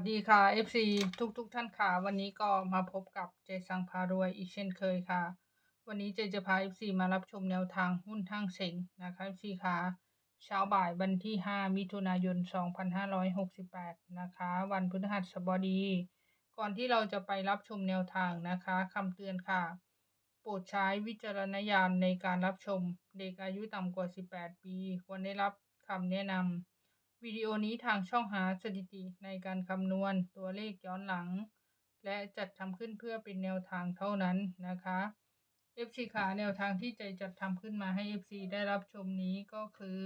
สวัสดีค่ะ FC ทุกทุกๆท่านค่ะ วันนี้ก็มาพบกับเจสังพารวยอีกเช่นเคยค่ะ วันนี้เจจะพา FC มารับชมแนวทางหุ้นทางเสงนะคะ FC ค่ะเช้าบ่ายวันที่ 5 มิถุนายน 2568 นะคะ วันพฤหัสบดี ก่อนที่เราจะไปรับชมแนวทางนะคะคำเตือนค่ะ โปรดใช้วิจารณญาณในการรับชม เด็กอายุต่ำกว่า 18 ปี ควรได้รับคำแนะนำ วิดีโอนี้ทางช่องหาสถิติในการคำนวณตัวเลขย้อนหลัง และจัดทำขึ้นเพื่อเป็นแนวทางเท่านั้นนะคะ FC ขาแนวทางที่ใจจัดทำขึ้นมาให้ FC ได้รับชมนี้ก็คือ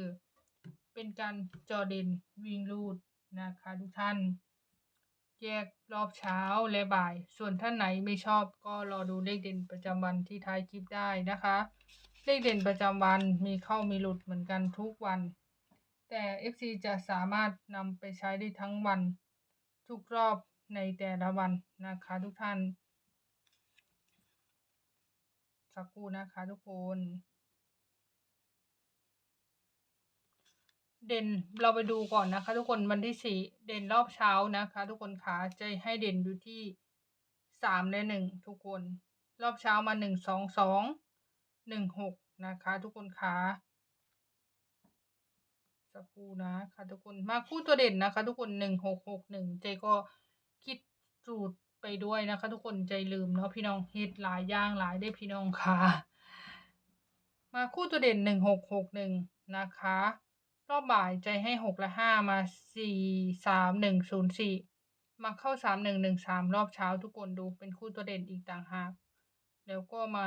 เป็นการจอเด่นวิ่งรูดนะคะทุกท่านแยกรอบเช้าและบ่าย ส่วนท่านไหนไม่ชอบก็รอดูเลขเด่นประจำวันที่ท้ายคลิปได้นะคะ เลขเด่นประจำวันมีเข้ามีหลุดเหมือนกันทุกวัน แต่ FC จะสามารถนำไปใช้ได้ทั้งวัน ทุกรอบในแต่ละวันนะคะทุกท่าน สักครู่นะคะทุกคน เด่นเราไปดูก่อนนะคะ ทุกคนวันที่สี่เด่นรอบเช้านะคะ ทุกคนขาจะให้เด่นอยู่ที่สามและหนึ่งทุกคน รอบเช้ามาหนึ่งสองสองหนึ่งหกนะคะ ทุกคนขา สักครู่นะคะทุกคนมาคู่ตัวเด่นนะคะ ทุกคนหนึ่งหกหกหนึ่งเจก็คิดสูตรไปด้วยนะคะ ทุกคนใจลืมเนาะพี่น้องเฮ็ดหลายอย่างหลายได้พี่น้องค่ะ มาคู่ตัวเด่นหนึ่งหกหกหนึ่งนะคะ รอบบ่ายใจให้หกและห้ามาสี่สามหนึ่งศูนย์สี่มาเข้าสามหนึ่งหนึ่งสามรอบเช้าทุกคนดูเป็นคู่ตัวเด่นอีกต่างหากแล้วก็มา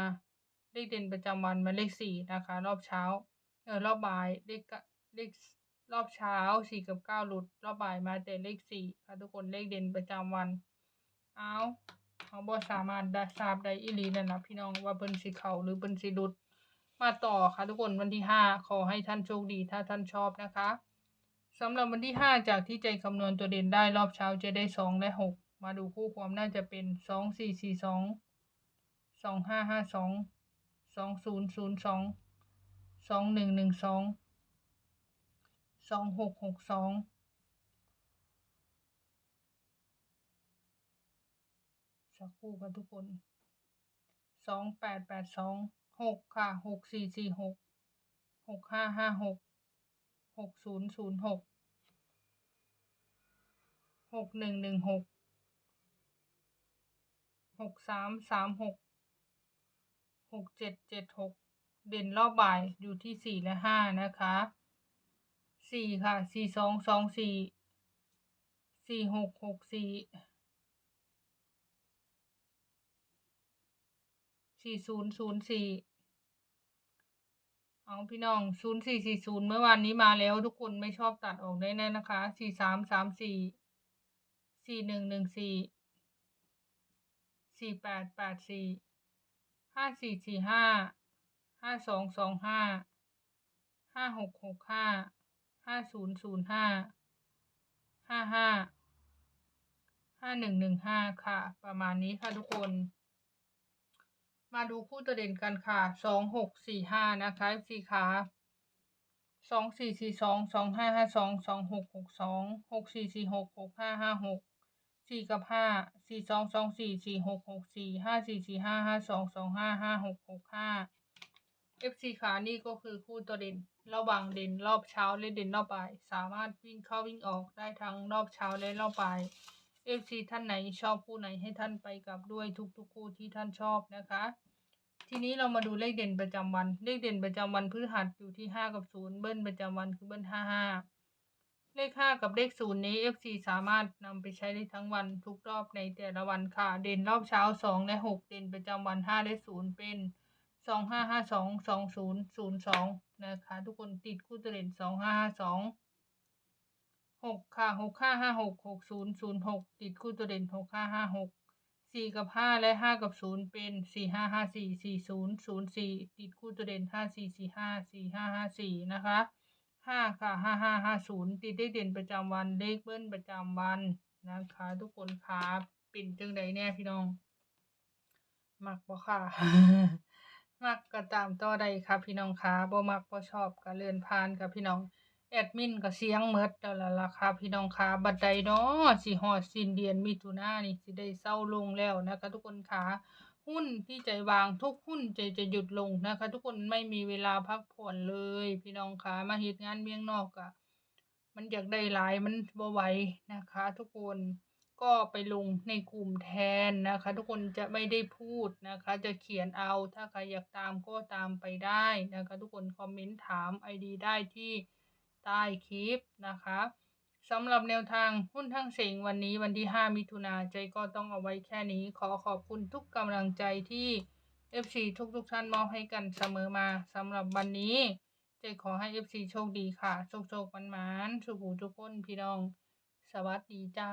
เลขเด่นประจำวันมาเลขสี่นะคะ รอบเช้าเออรอบบ่ายเลขกเลข รอบเช้าสี่กับเก้าหลุด รอบบ่ายมาแต่เลขสี่ค่ะทุกคนเลขเด่นประจำวัน เอาเขาบอสามารถได้ทราบได้อีหลีนั่นนะพี่น้องว่าเปิ้นสิเขาหรือเปิ้นสิหลุด มาต่อค่ะทุกคนวันที่ห้าขอให้ท่านโชคดีถ้าท่านชอบนะคะสำหรับวันที่ห้าจากที่ใจคำนวณตัวเด่นได้รอบเช้าจะได้สองและหกมาดูคู่ความน่าจะเป็นสองสี่สี่สองสองห้าห้าสอง สองหกหกสองสักครู่ค่ะทุกคนสองแปดแปดสองหกค่ะหกสี่สี่หกหกห้าห้าหกหกศูนย์ศูนย์หกหกหนึ่งหนึ่งหกหกสามสามหกหกเจ็ดเจ็ดหกเด่นรอบบ่ายอยู่ที่สี่และห้านะคะ สี่ค่ะสี่สองสองสี่สี่หกหกสี่สี่ศูนย์ศูนย์สี่เอาพี่น้องศูนย์สี่สี่ศูนย์เมื่อวานนี้มาแล้วทุกคนไม่ชอบตัดออกได้แน่นะคะสี่สามสามสี่สี่หนึ่งหนึ่งสี่สี่แปดแปดสี่ห้าสี่สี่ห้าห้าสองสองห้าห้าหกหกห้า ห้าศูนย์ศูนย์ห้าห้าห้าห้าหนึ่งหนึ่งห้าค่ะ ประมาณนี้ค่ะทุกคน มาดูคู่ตัวเด่นกันค่ะสองหกสี่ห้านะคะสี่ขาสองสี่สี่สองสองห้าห้าสองสองหกหกสองหกสี่สี่หกหกห้าห้าหกสี่กับห้าสี่สองสองสี่สี่หกหกสี่ห้าสี่สี่ห้าห้าสองสองห้าห้าหกหกห้า FC ขานี่ก็คือคู่ตัวเด่น ระหว่างเด่นรอบเช้าและเด่นรอบบ่าย สามารถวิ่งเข้าวิ่งออกได้ทั้งรอบเช้าและรอบบ่าย FC ท่านไหนชอบคู่ไหนให้ท่านไปกับด้วยทุกๆคู่ที่ท่านชอบนะคะ ทีนี้เรามาดูเลขเด่นประจำวัน เลขเด่นประจำวันพฤหัสอยู่ที่ห้ากับศูนย์เบิ้ลประจำวันคือเบิ้ลห้าห้าเลขห้ากับเลขศูนย์นี้ FC สามารถนำไปใช้ได้ทั้งวันทุกรอบในแต่ละวันค่ะ เด่นรอบเช้าสองและหกเด่นประจำวันห้าและศูนย์เป็น สองห้าห้าสองสองศูนย์ศูนย์สองนะคะ ทุกคนติดคู่ตัวเด่นสองห้าห้าสองหกค่ะหกห้าห้าหกหกศูนย์ศูนย์หกติดคู่ตัวเด่นหกห้าห้าหกสี่กับห้าและห้ากับศูนย์เป็นสี่ห้าห้าสี่สี่ศูนย์ศูนย์สี่ติดคู่ตัวเด่นห้าสี่สี่ห้าสี่ห้าห้าสี่นะคะห้าค่ะห้าห้าห้าศูนย์ติดเลขเด่นประจำวันเลขเบิ้ลประจำวันนะคะ ทุกคนค่ะปิ่นจังใดแน่พี่น้อง มักบ่ค่ะ มักก็ตามต่อใดค่ะพี่น้องค่ะบ่มักบ่ชอบก็เลื่อนผ่านค่ะพี่น้องแอดมินก็เสียงเมดแล้วล่ะล่ะค่ะพี่น้องค่ะบัดใดเนาะสิฮอดสิ้นเดือนมิถุนายนนี่สิได้เซาลงแล้วนะคะทุกคนค่ะหุ้นที่ใจวางทุกหุ้นใจจะหยุดลงนะคะ ทุกคนไม่มีเวลาพักผ่อนเลย พี่น้องคะมาเฮ็ดงานเวียงนอกอะมันอยากได้หลายมันบ่ไหวนะคะ ทุกคน ก็ไปลงในกลุ่มแทนนะคะ ทุกคนจะไม่ได้พูดนะคะ จะเขียนเอาถ้าใครอยากตามก็ตามไปได้นะคะ ทุกคนคอมเมนต์ถามไอดีได้ที่ใต้คลิปนะคะสำหรับแนวทางหุ้นทั้งเสงวันนี้วันที่ 5 มิถุนาใจก็ต้องเอาไว้แค่นี้ ขอขอบคุณทุกกำลังใจที่ FC ทุกทุกท่านมอบให้กันเสมอมาสำหรับวันนี้ใจขอให้ FC โชคดีค่ะ โชคโชคมันมันสุขหูทุกคนพี่น้อง สวัสดีจ้า